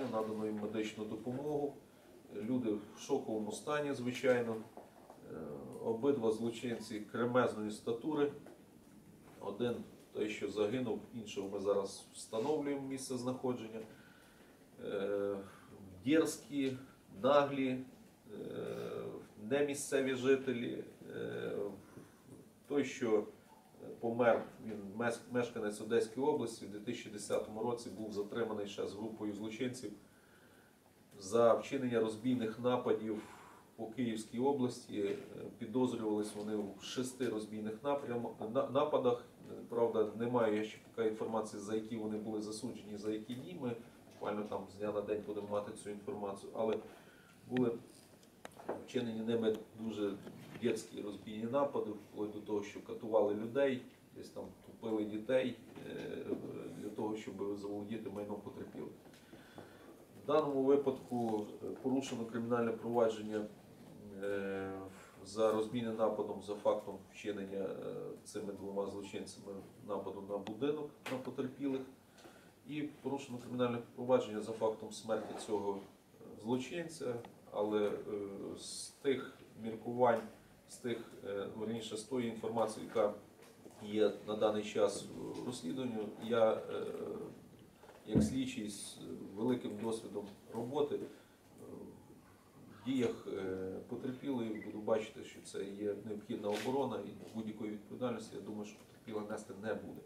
лікарню, надано їм медичну допомогу. Люди в шоковому стані, звичайно. Е, Обидва злочинці кремезної статури. Один той, що загинув, іншого ми зараз встановлюємо місце знаходження. Е, Дерзкі, наглі, е, немісцеві жителі. Той, що помер, він мешканець Одеської області, в 2010 році був затриманий ще з групою злочинців за вчинення розбійних нападів по Київській області. Е, Підозрювались вони в шести розбійних нападах. Е, Правда, немає ще поки інформації, за які вони були засуджені, за які ні. Ми буквально там з дня на день будемо мати цю інформацію. Але були вчинені ними дуже дитячі розбійні напади, вплоть до того, що катували людей, десь там тупили дітей е, для того, щоб заволодіти майном потерпілих. В даному випадку е, порушено кримінальне провадження е, за розбійним нападом за фактом вчинення цими двома злочинцями нападу на будинок на потерпілих. І порушено кримінальне провадження за фактом смерті цього злочинця, але з тих міркувань, з тих е, верніше, з тої інформації, яка є на даний час в розслідуванню, я е, як слідчий з великим досвідом роботи е, в діях е, потерпілої буду бачити, що це є необхідна оборона і будь-якої відповідальності, я думаю, що потерпіла нести не буде.